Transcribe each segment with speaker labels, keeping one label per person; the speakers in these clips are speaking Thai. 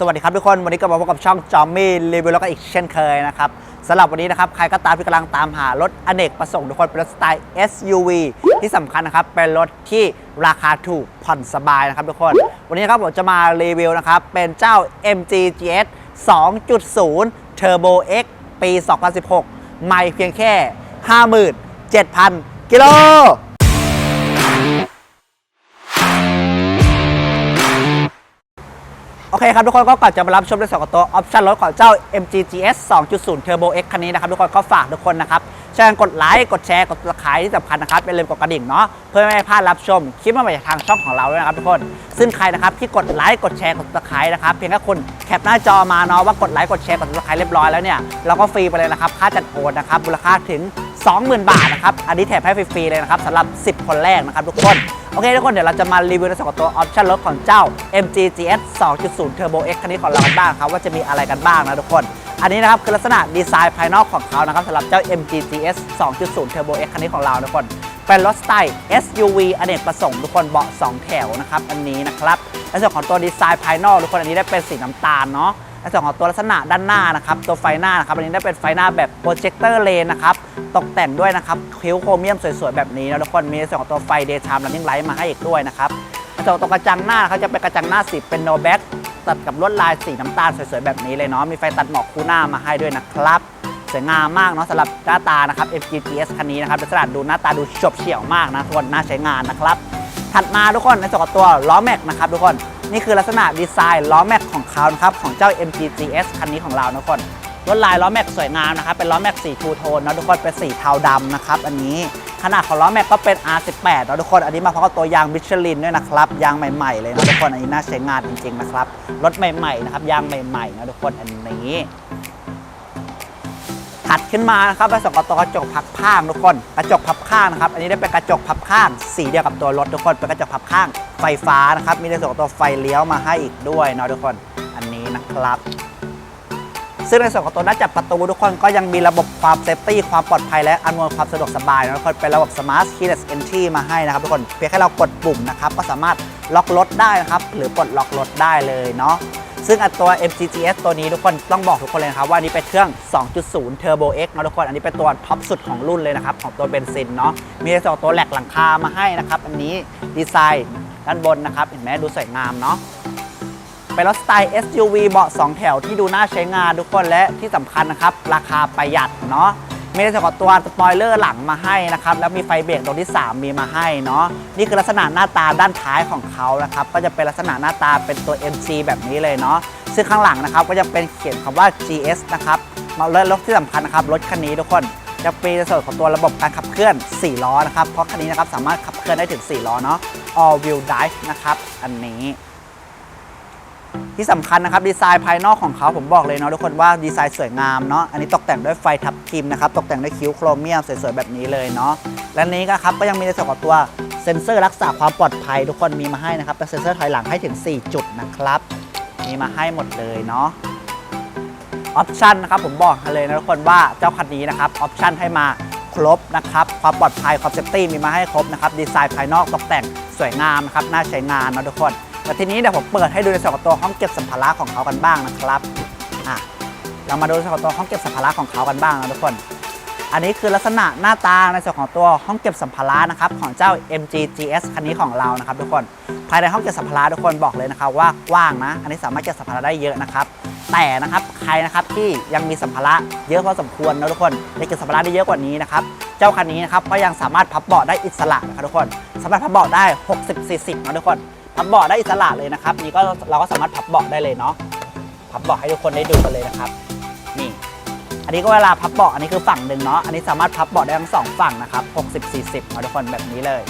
Speaker 1: สวัสดีครับทุกคน วันนี้ก็มาพบกับช่องจอมมี่รีวิวแล้วก็อีกเช่นเคยนะครับสำหรับวันนี้นะครับ ใครก็ตามที่กำลังตามหารถอเนกประสงค์ทุกคน เป็นรถสไตล์ SUV ที่สำคัญนะครับ เป็นรถที่ราคาถูกผ่อนสบายนะครับทุกคน วันนี้นะครับผมจะมารีวิวนะครับ เป็นเจ้า MG GS 2.0 Turbo X ปี 2016 ไม่เพียงแค่ 57,000 กิโล อเคครับทุกคนก็ก่อนจะมารับชมในส่วนของตัวออปชั่นรถของเจ้า MG GS 2.0 Turbo X คันนี้นะครับทุกคนก็ฝากทุกคนนะครับช่วยกดไลค์กดแชร์กดติดตามที่สำคัญนะครับอย่าลืมกดกระดิ่งเนาะเพื่อไม่ให้พลาดรับชมคลิปใหม่ๆจากทางช่องของเราด้วยนะครับทุกคน ซึ่งใครนะครับที่กดไลค์กดแชร์กดติดตามนะครับเพียงแค่คุณแคปหน้าจอมาเนาะว่ากดไลค์กดแชร์กดติดตามเรียบร้อยแล้วเนี่ยเราก็ฟรีไปเลยนะครับค่าจัดโอนนะครับมูลค่าถึง 20,000 บาทนะครับ อันนี้แถมให้ฟรีๆเลยนะครับสำหรับ 10 คนแรกนะครับทุกคน โอเคทุกคนเดี๋ยวเราจะมารีวิวในส่วนของตัวออปชั่นรถของเจ้า MG GS 2.0 Turbo X คันนี้ของเรากันบ้างครับว่าจะมีอะไรกันบ้างนะทุกคน อันนี้นะครับคือลักษณะดีไซน์ภายนอกของเขานะครับสำหรับเจ้า MG GS 2.0 Turbo X คันนี้ของเราทุกคนเป็นรถสไตล์ SUV อเนกประสงค์ทุกคนเบาะ 2 แถวนะครับอันนี้นะครับในส่วนของตัวดีไซน์ภายนอกทุกคนอันนี้ได้เป็นสีน้ำตาลเนาะ ในส่วนของตัวลักษณะด้านหน้านะครับตัวไฟหน้านะครับอันนี้ได้เป็นไฟหน้าแบบโปรเจคเตอร์เลนนะครับตกแต่งด้วยนะครับคิ้วโครเมียมสวยๆแบบนี้นะทุกคนมีในส่วนของตัวไฟเดย์ไทม์ running light มาให้อีกด้วยนะครับในส่วนของตัวกระจังหน้าเขาจะเป็นกระจังหน้าสีเป็นโนแบ็กตัดกับลวดลายสีน้ำตาลสวยๆแบบนี้เลยเนาะมีไฟตัดหมอกคู่หน้ามาให้ด้วยนะครับสวยงามมากเนาะสำหรับหน้าตานะครับ MGTS คันนี้นะครับลักษณะดูหน้าตาดูฉบเฉี่ยวมากนะทุกคนน่าใช้งานนะครับถัดมาทุกคนในส่วนของตัวล้อแม็กนะครับทุกคน นี่คือลักษณะดีไซน์ล้อแม็กของเขานะครับของเจ้า MG GS คันนี้ของเรานะทุกคนลวดลายล้อแม็กสวยงามนะครับเป็นล้อแม็กสีทูโทนนะทุกคนเป็นสีเทาดำนะครับอันนี้ขนาดของล้อแม็กก็เป็น R18 นะทุกคนอันนี้มาพร้อมกับตัวยางมิชลินด้วยนะครับยางใหม่ๆเลยนะทุกคนอันนี้น่าใช้งานจริงๆนะครับรถใหม่ๆนะครับยางใหม่ๆนะทุกคนอันนี้ ถัดขึ้นมานะครับในส่วนของตัวกระจกพับข้างทุกคน กระจกพับข้างนะครับ อันนี้ได้เป็นกระจกพับข้าง สีเดียวกับตัวรถทุกคน เป็นกระจกพับข้างไฟฟ้านะครับ มีในส่วนของตัวไฟเลี้ยวมาให้อีกด้วยเนาะทุกคน อันนี้นะครับ ซึ่งในส่วนของตัวหน้าจับประตูทุกคนก็ยังมีระบบความเซฟตี้ความปลอดภัยและอำนวยความสะดวกสบายนะทุกคน เป็นระบบ Smart Keyless Entry มาให้นะครับทุกคน เพียงแค่เรากดปุ่มนะครับ ก็สามารถล็อกรถได้นะครับ หรือปลดล็อกรถได้เลยเนาะ ซึ่งอันตัว MGGS ตัวนี้ทุกคนต้องบอกทุกคนเลยนะครับว่าอันนี้เป็นเครื่อง 2.0 Turbo X นะทุกคน อันนี้เป็นตัวท็อปสุดของรุ่นเลยนะครับ ของตัวเบนซินเนาะมีสองตัวแหลกหลังคามาให้นะครับ อันนี้ดีไซน์ด้านบนนะครับ เห็นไหมดูสวยงามเนาะเป็นรถสไตล์ SUV เบาะ2 แถวที่ดูน่าใช้งานทุกคนและที่สำคัญนะครับราคาประหยัดเนาะ มีในส่วนของตัวสปอยเลอร์หลังมาให้นะครับแล้วมีไฟเบรกตรงที่ 3 มีมาให้เนาะนี่คือลักษณะหน้าตาด้านท้ายของเขานะครับก็จะเป็นลักษณะหน้าตาเป็นตัว MC แบบนี้เลยเนาะซึ่งข้างหลังนะครับก็จะเป็นเขียนคำว่า GS นะครับมาและรถที่สำคัญนะครับรถคันนี้ทุกคนจะมีในส่วนของตัวระบบการขับเคลื่อน 4 ล้อนะครับเพราะคันนี้นะครับสามารถขับเคลื่อนได้ถึง 4 ล้อเนาะ all wheel drive นะครับอันนี้ ที่สำคัญนะครับดีไซน์ภายนอกของเขาผมบอกเลยเนาะทุกคนว่าดีไซน์สวยงามเนาะอันนี้ตกแต่งด้วยไฟทับทิมนะครับตกแต่งด้วยคิ้วโครเมียมสวยๆแบบนี้เลยเนาะและนี้ก็ครับก็ยังมีในส่วนของตัวเซ็นเซอร์รักษาความปลอดภัยทุกคนมีมาให้นะครับเป็นเซ็นเซอร์ถอยหลังให้ถึง 4 จุดนะครับ มีมาให้หมดเลยเนาะออปชันนะครับผมบอกเลยนะทุกคนว่าเจ้าคันนี้นะครับออปชันให้มาครบนะครับความปลอดภัยความเซฟตี้มีมาให้ครบนะครับดีไซน์ภายนอกตกแต่งสวยงามนะครับน่าใช้งานนะทุกคน แต่ทีนี้เดี๋ยวผมเปิดให้ดูในส่วนของตัวห้องเก็บสัมภาระของเขากันบ้างนะครับอะเรามาดูในส่วนของตัวห้องเก็บสัมภาระของเขากันบ้างนะทุกคน อันนี้คือลักษณะหน้าตาในส่วนของตัวห้องเก็บสัมภาระนะครับของเจ้า MG GS คันนี้ของเรานะครับ ทุกคนภายในห้องเก็บสัมภาระทุกคนบอกเลยนะครับว่ากว้างนะ อันนี้สามารถเก็บสัมภาระได้เยอะนะครับแต่นะครับใครนะครับที่ยังมีสัมภาระเยอะพอสมควรนะทุกคนอยากเก็บสัมภาระได้เยอะกว่านี้นะครับเจ้าคันนี้นะครับก็ยังสามารถพับเบาะได้อิสระนะครับทุกคนสามารถพับเบาะได้ 60-40นะทุกคน พับเบาะได้อิสระเลยนะครับ นี่ก็เราก็สามารถพับเบาะได้เลยเนาะพับเบาะให้ทุกคนได้ดูกันเลยนะครับ นี่ อันนี้ก็เวลาพับเบาะอันนี้คือฝั่งหนึ่งเนาะอันนี้สามารถพับเบาะได้ทั้งสองฝั่งนะครับ60 40นะทุกคนแบบนี้เลย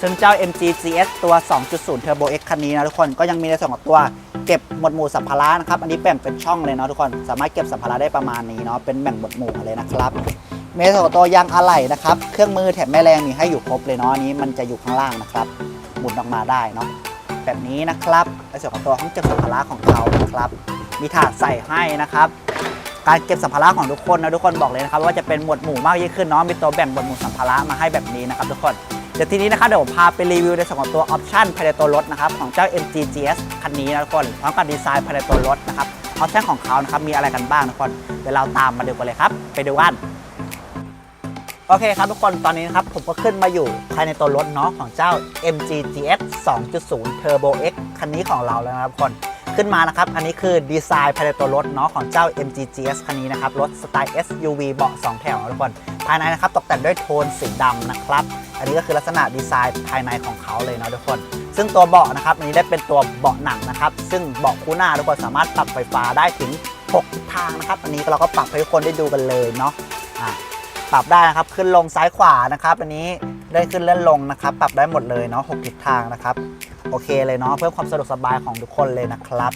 Speaker 1: ซึ่งเจ้า MG GS ตัว 2.0 Turbo X คันนี้นะทุกคนก็ยังมีในส่วนของตัวเก็บหมวดหมู่สัมภาระนะครับ อันนี้แบ่งเป็นช่องเลยเนาะทุกคน สามารถเก็บสัมภาระได้ประมาณนี้เนาะ เป็นแบ่งหมวดหมู่เลยนะครับ เมีในส่วนของตัวยางอะไหล่นะครับ เครื่องมือแถมแม่แรงมีให้อยู่ครบเลยเนาะนี้มันจะอยู่ข้างล่างนะครับ หมุนออกมาได้เนาะแบบนี้นะครับในส่วนของตัวห้องเก็บสัมภาระของเขานะครับ มีถาดใส่ให้นะครับ การเก็บสัมภาระของทุกคนนะทุกคนบอกเลยนะครับว่าจะเป็นหมวดหมู่มากยิ่งขึ้นเนาะมีตัวแบ่งหมวดหมู่สัมภาระมาให้แบบนี้นะครับทุกคนเดี๋ยวทีนี้นะครับเดี๋ยวผมพาไปรีวิวในส่วนของตัวออปชันภายในตัวรถนะครับของเจ้า MG GS คันนี้นะทุกคนพร้อมกับดีไซน์ภายในตัวรถนะครับออปชันของเขานะครับมีอะไรกันบ้างทุกคนเดี๋ยวเราตามมาดูกันเลยครับ ไปดูกัน โอเคครับทุกคนตอนนี้นะครับผมก็ขึ้นมาอยู่ภายในตัวรถเนาะของเจ้า MG GS 2.0 Turbo X คันนี้ของเราแล้วนะครับทุกคนขึ้นมานะครับ อันนี้คือดีไซน์ภายในตัวรถเนาะของเจ้า MG GS คันนี้นะครับ รถสไตล์ SUV เบาะ 2 แถวทุกคน ภายในนะครับตกแต่งด้วยโทนสีดำนะครับ อันนี้ก็คือลักษณะดีไซน์ภายในของเขาเลยเนาะทุกคน ซึ่งตัวเบาะนะครับอันนี้ได้เป็นตัวเบาะหนังนะครับ ซึ่งเบาะคู่หน้าทุกคนสามารถปรับไฟฟ้าได้ถึง6ทิศทางนะครับ อันนี้เราก็ปรับให้ทุกคนได้ดูกันเลยเนาะ ปรับได้นะครับ ขึ้นลงซ้ายขวานะครับ อันนี้เลื่อนขึ้นเลื่อนลงนะครับ ปรับได้หมดเลยเนาะหกทิศทางนะครับ โอเคเลยเนาะเพื่อความสะดวกสบายของทุกคนเลยนะครับ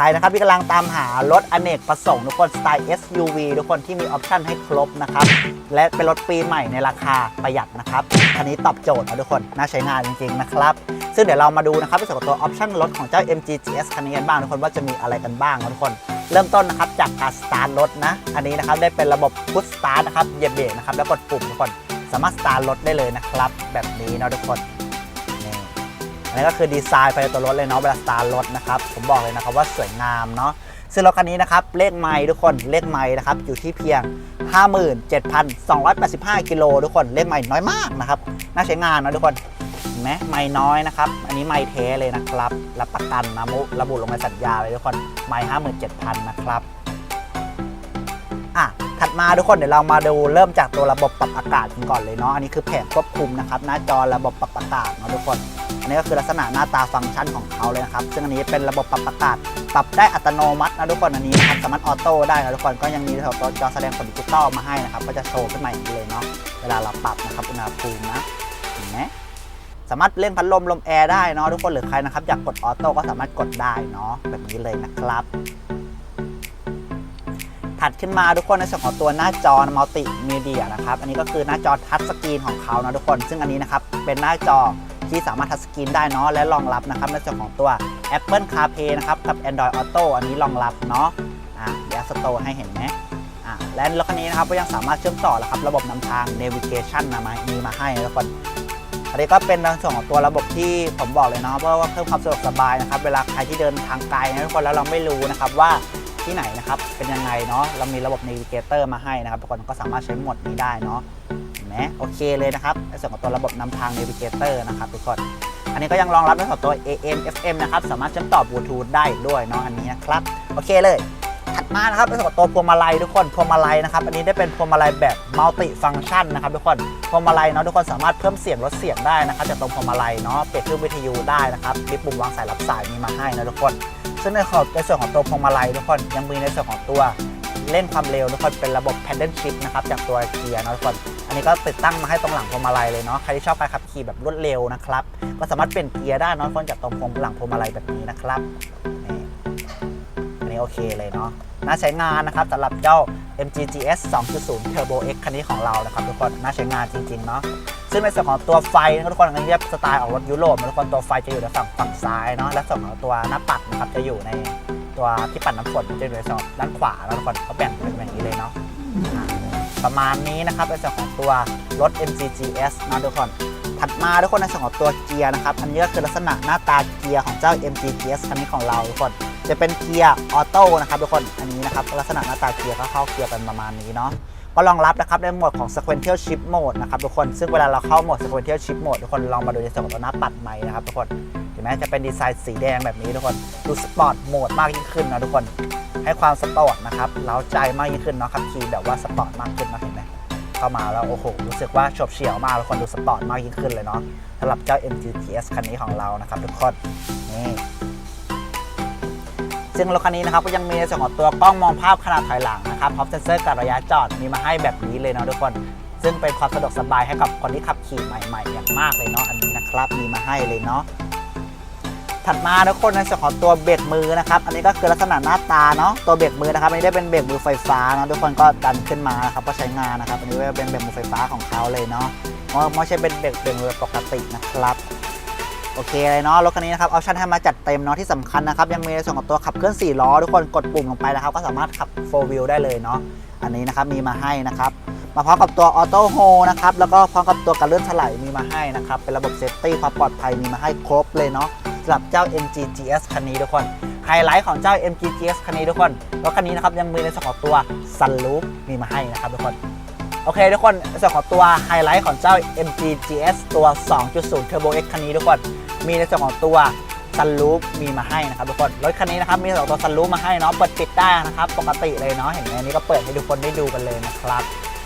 Speaker 1: ใครนะครับที่กำลังตามหารถอเนกประสงค์ทุกคนสไตล์ SUV ทุกคนที่มีออปชันให้ครบนะครับ และเป็นรถปีใหม่ในราคาประหยัดนะครับ คันนี้ตอบโจทย์นะทุกคน น่าใช้งานจริงๆนะครับ ซึ่งเดี๋ยวเรามาดูนะครับในส่วนของตัวออปชันรถของเจ้า MG GS คันนี้กันบ้างทุกคนว่าจะมีอะไรกันบ้างทุกคนเริ่มต้นนะครับจากการสตาร์ทรถนะ อันนี้นะครับได้เป็นระบบพุชสตาร์ทนะครับเหยียบเบรกนะครับแล้วกดปุ่มทุกคนสามารถสตาร์ทรถได้เลยนะครับ แบบนี้นะทุกคน อันนี้ก็คือดีไซน์ภายในตัวรถเลยเนาะเวลาสตาร์ทรถนะครับ ผมบอกเลยนะครับว่าสวยงามเนาะซึ่งรถคันนี้นะครับ เลขไมล์ทุกคนเลขไมล์นะครับอยู่ที่เพียง 57,285 กิโลทุกคนเลขไมล์น้อยมากนะครับน่าใช้งานนะทุกคนเห็นไหมไมล์น้อยนะครับ อันนี้ไมล์เทเลยนะครับรับประกันนะมุระบุลงในสัญญาเลยทุกคนไมล์57,000 นะครับอะ ถัดมาทุกคนเดี๋ยวเรามาดูเริ่มจากตัวระบบปรับอากาศกันก่อนเลยเนาะอันนี้คือแผงควบคุมนะครับหน้าจอระบบปรับอากาศเนาะทุกคนอันนี้ก็คือลักษณะหน้าตาฟังก์ชันของเขาเลยนะครับซึ่งอันนี้เป็นระบบปรับอากาศปรับได้อัตโนมัตินะทุกคนอันนี้นะครับสามารถออโต้ได้นะทุกคนก็ยังมีตัวจอแสดงผลดิจิตอลมาให้นะครับก็จะโชว์ขึ้นมาอย่างนี้เลยเนาะเวลาเราปรับนะครับอุณหภูมินะเห็นไหมสามารถเล่นพัดลมลมแอร์ได้เนาะทุกคนหรือใครนะครับอยากกดออโต้ก็สามารถกดได้เนาะแบบนี้เลยนะครับ ถัดขึ้นมาทุกคนในส่วนของตัวหน้าจอมัลติมีเดียนะครับ อันนี้ก็คือหน้าจอทัชสกรีนของเขานะทุกคน ซึ่งอันนี้นะครับเป็นหน้าจอที่สามารถทัชสกรีนได้เนาะและรองรับนะครับในส่วนของตัว Apple CarPlay นะครับกับ Android Auto อันนี้รองรับเนาะอ่าเดี๋ยวสโตรให้เห็นไหมอ่าและรถคันนี้นะครับก็ยังสามารถเชื่อมต่อนะครับระบบนำทาง Navigation นะมามีมาให้ทุกคนอันนี้ก็เป็นในส่วนของตัวระบบที่ผมบอกเลยเนาะเพราะว่าเพิ่มความสะดวกสบายนะครับเวลาใครที่เดินทางไกลนะทุกคนแล้วเราไม่รู้นะครับว่า ที่ไหนนะครับ เป็นยังไงเนาะเรามีระบบ Navigator มาให้นะครับทุกคนก็สามารถใช้หมดนี้ได้เนาะเห็นไหมโอเคเลยนะครับในส่วนของตัวระบบนำทาง Navigator นะครับทุกคนอันนี้ก็ยังรองรับในส่วนตัว AM FM นะครับสามารถเชื่อมต่อบลูทูธได้ด้วยเนาะอันนี้นะครับโอเคเลย ถัดมานะครับในส่วนของตัวพวงมาลัยทุกคนพวงมาลัยนะครับอันนี้ได้เป็นพวงมาลัยแบบมัลติฟังชันนะครับทุกคนพวงมาลัยเนาะทุกคนสามารถเพิ่มเสียงลดเสียงได้นะครับจากตรงพวงมาลัยเนาะเปลี่ยนเครื่องวิทยุได้นะครับมีปุ่มวางสายรับสายมีมาให้นะทุกคน ซึ่งในของในส่วนของตัวพวงมาลัยทุกคนยังมีในส่วนของตัวเล่นความเร็วทุกคนเป็นระบบ paddle shift นะครับจากตัวเกียร์นะทุกคน อันนี้ก็ติดตั้งมาให้ตรงหลังพวงมาลัยเลยเนาะใครที่ชอบการขับขี่แบบรวดเร็วนะครับก็สามารถเปลี่ยนเกียร์ได้นะทุกคนจากตรงพวงหลังพวงมาลัยแบบนี้นะครับนี โอเคเลยเนาะน่าใช้งานนะครับสำหรับเจ้า MGGS 2.0 Turbo X คันนี้ของเรานะครับทุกคนน่าใช้งานจริงๆเนาะซึ่งในส่วนของตัวไฟนะครับทุกคนอันนี้เรียกสไตล์ออกรถยุโรปนะทุกคนตัวไฟจะอยู่ในฝั่งฝั่งซ้ายเนาะและส่วนของตัวหน้าปัดนะครับจะอยู่ในตัวที่ปัดน้ำฝนจะอยู่ในส่วนด้านขวาแล้วทุกคนเขาแบ่งเป็นแบบนี้เลยเนาะประมาณนี้นะครับในส่วนของตัวรถ MGGS นะทุกคน ถัดมาทุกคนในส่วนของตัวเกียร์นะครับ อันนี้ก็คือลักษณะหน้าตาเกียร์ของเจ้า MG GS คันนี้ของเราทุกคนจะเป็นเกียร์ออโต้นะครับทุกคนอันนี้นะครับลักษณะหน้าตาเกียร์ก็เข้าเกียร์เป็นประมาณนี้เนาะก็รองรับนะครับในโหมดของ sequential shift mode นะครับทุกคนซึ่งเวลาเราเข้าโหมด sequential shift mode ทุกคนลองมาดูในส่วนของตัวหน้าปัดไม้นะครับทุกคนเห็นไหมจะเป็นดีไซน์สีแดงแบบนี้ทุกคนดูสปอร์ตโหมดมากยิ่งขึ้นนะทุกคนให้ความสปอร์ตนะครับเล้าใจมากยิ่งขึ้นเนาะขับขี่แบบว่าสปอร์ตมากขึ้นนะเห็นไหม เข้ามาแล้วโอ้โหรู้สึกว่าโฉบเฉี่ยวมากทุกคนดูสปอร์ตมากยิ่งขึ้นเลยเนาะสำหรับเจ้า MGTS คันนี้ของเรานะครับทุกคนนี่ซึ่งรถคันนี้นะครับก็ยังมีในส่วนของตัวกล้องมองภาพขนาดถอยหลังนะครับพร้อมเซ็นเซอร์การระยะจอดมีมาให้แบบนี้เลยเนาะทุกคน ซึ่งเป็นความสะดวกสบายให้กับคนที่ขับขี่ใหม่ๆอย่างมากเลยเนาะอันนี้นะครับมีมาให้เลยเนาะ ถัดมาทุกคนในส่วนของตัวเบรกมือนะครับอันนี้ก็คือลักษณะหน้าตาเนาะตัวเบรกมือนะครับอันนี้ได้เป็นเบรกมือไฟฟ้าเนาะทุกคนก็ดันขึ้นมานะครับก็ใช้งานนะครับอันนี้ก็เป็นเบรกมือไฟฟ้าของเขาเลยเนาะไม่ใช่เป็นเบรกเบรกมือปกตินะครับโอเคเลยเนาะรถคันนี้นะครับออปชั่นให้มาจัดเต็มเนาะที่สำคัญนะครับยังมีในส่วนของตัวขับเคลื่อน4ล้อทุกคนกดปุ่มลงไปนะครับก็สามารถขับ4 wheel ได้เลยเนาะอันนี้นะครับมีมาให้นะครับมาพร้อมกับตัวออโต้โฮนะครับแล้วก็พร้อมกับตัวการเลื่อนถลายมีมาให้นะครับเป็นระบบเซฟตี้ความปลอดภัยมีมาให้ครบเลยเนาะำหรับเจ้า MG GS คันนี้ทุกคน ไฮไลท์ของเจ้า MG GS คันนี้ทุกคนรถคันนี้นะครับยังมีในส่วนของตัว Sunroof มีมาให้นะครับทุกคนโอเคทุกคนในส่วนของตัวไฮไลท์ของเจ้า MG GS ตัว 2.0 Turbo X คันนี้ทุกคนมีในส่วนของตัวซันรูฟมีมาให้นะครับทุกคนรถคันนี้นะครับมีส่วนของตัวซันรูฟมาให้เนาะเปิดปิดได้นะครับปกติเลยเนาะเห็นไหมนนี้ก็เปิดให้ทุกคนได้ดูกันเลยนะครับ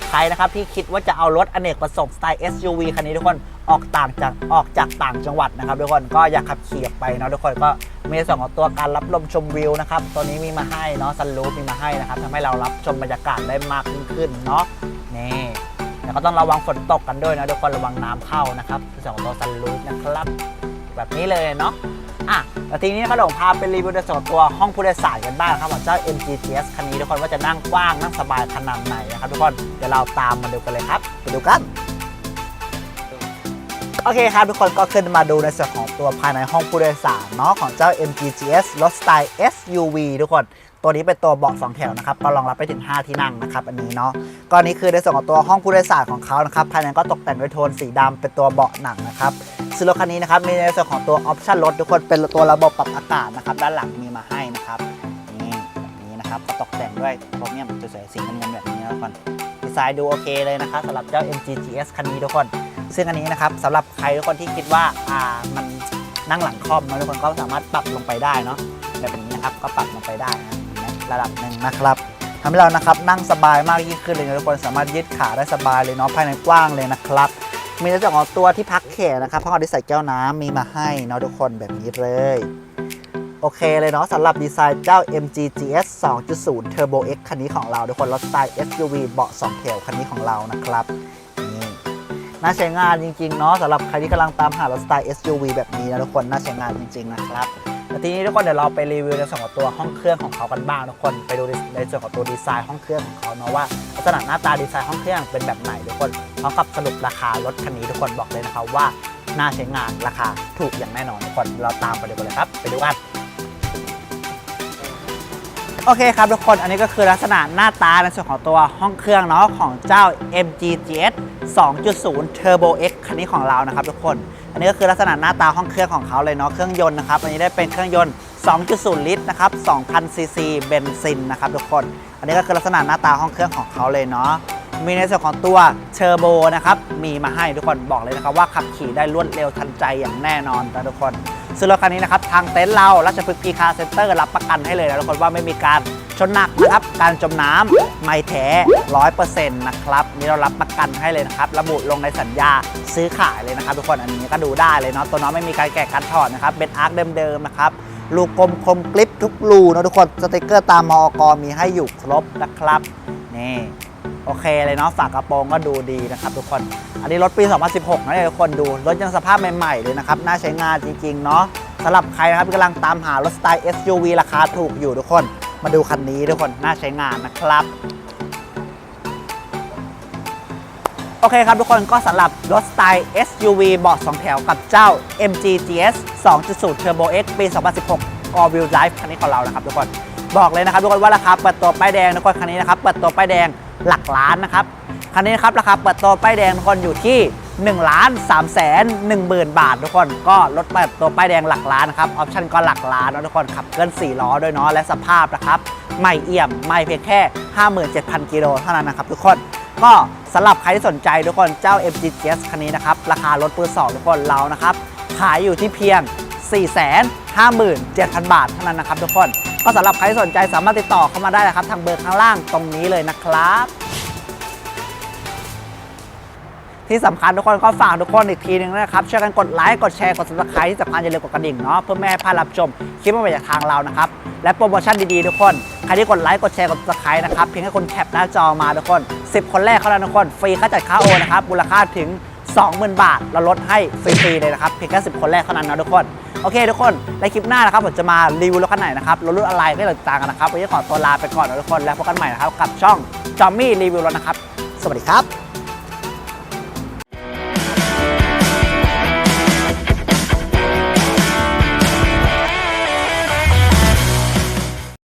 Speaker 1: ใครนะครับที่คิดว่าจะเอารถอเนกประสงค์สไตล์ SUV คันนี้ทุกคน ออกต่างจากออกจากต่างจังหวัดนะครับทุกคนก็อยากขับขี่ออกไปเนาะทุกคนก็มีส่วนของตัวการรับลมชมวิวนะครับตัวนี้มีมาให้เนาะซันรูฟมีมาให้นะครับทำให้เรารับชมบรรยากาศได้มากขึ้นเนาะนี่แล้วก็ต้องระวังฝนตกกันด้วยนะทุกคนระวังน้ำเข้านะครับในส่วนของตัวซันรูฟนะครับ แบบนี้เลยเนาะอะแล้วทีนี้นะครับเดี๋ยวผมพาไปรีวิวในส่วนของตัวห้องผู้โดยสารกันบ้างครับของเจ้า MG GS คันนี้ทุกคนว่าจะนั่งกว้างนั่งสบายขนาดไหนนะครับทุกคนเดี๋ยวเราตามมาดูกันเลยครับไปดูกัน โอเคครับ ทุกคนก็ขึ้นมาดูในส่วนของตัวภายในห้องผู้โดยสารเนาะของเจ้า MG GS รถสไตล์ SUV ทุกคน ตัวนี้เป็นตัวเบาะ2แถวนะครับ ก็รองรับไปถึง 5 ที่นั่งนะครับอันนี้เนาะก็อันนี้คือในส่วนของตัวห้องผู้โดยสารของเขานะครับภายในก็ตกแต่งด้วยโทนสีดำเป็นตัวเบาะหนังนะครับซึ่งรถคันนี้นะครับมีในส่วนของตัวออปชั่นรถทุกคนเป็นตัวระบบปรับอากาศนะครับด้านหลังมีมาให้นะครับนี่แบบนี้นะครับก็ตกแต่งด้วยโครเมียมสวยๆสีน้ำเงินแบบนี้นะทุกคนดีไซน์ดูโอเคเลยนะครับสำหรับเจ้า MG GS คันนี้ทุกคน ซึ่งอันนี้นะครับสำหรับใครทุกคนที่คิดว่าอ่ามันนั่งหลังคอมนะทุกคนก็สามารถปรับลงไปได้เนาะแบบนี้นะครับก็ปรับลงไปได้นะระดับหนึ่งนะครับทำให้เรานะครับนั่งสบายมากยิ่งขึ้นเลยนะทุกคนสามารถยืดขาได้สบายเลยเนาะภายในกว้างเลยนะครับ มีในส่วนของตัวที่พักแขนนะครับห้องเอาไว้ใส่แก้วน้ำมีมาให้เนาะทุกคนแบบนี้เลยโอเคเลยเนาะสำหรับดีไซน์เจ้า MG GS 2.0 Turbo X คันนี้ของเรา ทุกคนรถสไตล์ SUV เบาะ2แถวคันนี้ของเรานะครับ น่าใช้งานจริงๆเนาะสำหรับใครที่กำลังตามหารถสไตล์ SUV แบบนี้นะทุกคนน่าใช้งานจริงๆนะครับแต่ทีนี้ทุกคนเดี๋ยวเราไปรีวิวในส่วนของตัวห้องเครื่องของเขากันบ้างทุกคนไปดูในส่วนของตัวดีไซน์ห้องเครื่องของเขาเนาะว่าลักษณะหน้าตาดีไซน์ห้องเครื่องเป็นแบบไหนทุกคนพร้อมกับสรุปราคารถคันนี้ทุกคนบอกเลยนะครับว่าน่าใช้งานราคาถูกอย่างแน่นอนทุกคนเราตามไปดูกันเลยครับไปดูกัน โอเคครับทุกคนอันนี้ก็คือลักษณะหน้าตาในส่วนของตัวห้องเครื่องเนาะของเจ้า MG GS 2.0 Turbo X คันนี้ของเรานะครับทุกคน อันนี้ก็คือลักษณะหน้าตาห้องเครื่องของเขาเลยเนาะเครื่องยนต์นะครับอันนี้ได้เป็นเครื่องยนต์ 2.0 ลิตรนะครับ2,000ซีซีเบนซินนะครับทุกคน อันนี้ก็คือลักษณะหน้าตาห้องเครื่องของเขาเลยเนาะมีในส่วนของตัวเทอร์โบนะครับมีมาให้ทุกคนบอกเลยนะครับว่าขับขี่ได้รวดเร็วทันใจอย่างแน่นอนนะทุกคน ซึ่งรถคันนี้นะครับทางเต็นท์เราราชพฤกษ์กีคาเซ็นเตอร์รับประกันให้เลยนะทุกคนว่าไม่มีการชนหนักนะครับการจมน้ำไม่แท้ร้อยเปอร์เซ็นต์นะครับนี่เรารับประกันให้เลยนะครับระบุลงในสัญญาซื้อขายเลยนะครับทุกคนอันนี้ก็ดูได้เลยเนาะตัวน้องไม่มีการแกะการถอดนะครับเป็นอาร์คเดิมๆนะครับลูกกลมคมกลิปทุกรูนะทุกคนสติกเกอร์ตามมอกมีให้อยู่ครบนะครับนี่ โอเคเลยเนาะฝากระโปรงก็ดูดีนะครับทุกคน อันนี้รถปี 2016 นะทุกคนดู รถยังสภาพใหม่ๆเลยนะครับ น่าใช้งานจริงๆเนาะสำหรับใครนะครับกำลังตามหารถสไตล์ SUV ราคาถูกอยู่ทุกคน มาดูคันนี้ทุกคน น่าใช้งานนะครับโอเคครับทุกคนก็สำหรับรถสไตล์ SUV เบาะ2แถวกับเจ้า MG GS 2.0 Turbo X ปี 2016 All Wheel Drive คันนี้ของเรานะครับทุกคน บอกเลยนะครับทุกคนว่าราคาเปิดตัวป้ายแดงทุกคนคันนี้นะครับเปิดตัวป้ายแดง หลักล้านนะครับคันนี้นะครับราคาเปิดตัวป้ายแดงทุกคนอยู่ที่1ล้าน3แสน1หมื่นบาททุกคนก็รถเปิดตัวป้ายแดงหลักล้านนะครับออปชั่นก็หลักล้านนะทุกคนขับเคลื่อน4ล้อด้วยเนาะและสภาพนะครับใหม่เอี่ยมไม่เพียงแค่ 57,000 กิโลเท่านั้นนะครับทุกคนก็สำหรับใครที่สนใจทุกคนเจ้า MG GS คันนี้นะครับราคารถมือสองทุกคนเรานะครับขายอยู่ที่เพียง 457,000 บาทเท่านั้นนะครับทุกคน ก็สำหรับใครสนใจสามารถติดต่อเข้ามาได้นะครับ ทางเบอร์ข้างล่างตรงนี้เลยนะครับ ที่สำคัญทุกคนก็ฝากทุกคนอีกทีหนึงนะครับช่วยกันกดไลค์กดแชร์กด subscribe ที่สำคัญอย่าลืมกดกระดิ่งเนาะเพื่อไม่ให้พลาดรับชมคลิปใหม่ๆจากทางเรานะครับและโปรโมชั่นดีๆทุกคนใครที่กดไลค์กดแชร์กด subscribe นะครับเพียงแค่คนแคปหน้าจอมาทุกคน 10 คนแรกเท่านั้นทุกคนฟรีค่าจัดค่าโอนนะครับมูลค่าถึง 20,000 บาทเราลดให้ฟรีๆเลยนะครับเพียงแค่10 คนแรกเท่านั้นนะทุกคน โอเคทุกคนในคลิปหน้านะครับผมจะมารีวิวรถคันไหนนะครับรถรุ่นอะไรไม่ต่างกันนะครับวันนี้ขอตัวลาไปก่อนนะทุกคนแล้วพบกันใหม่นะครับกับช่องจอมมี่รีวิวรถนะครับ สวัสดีครับ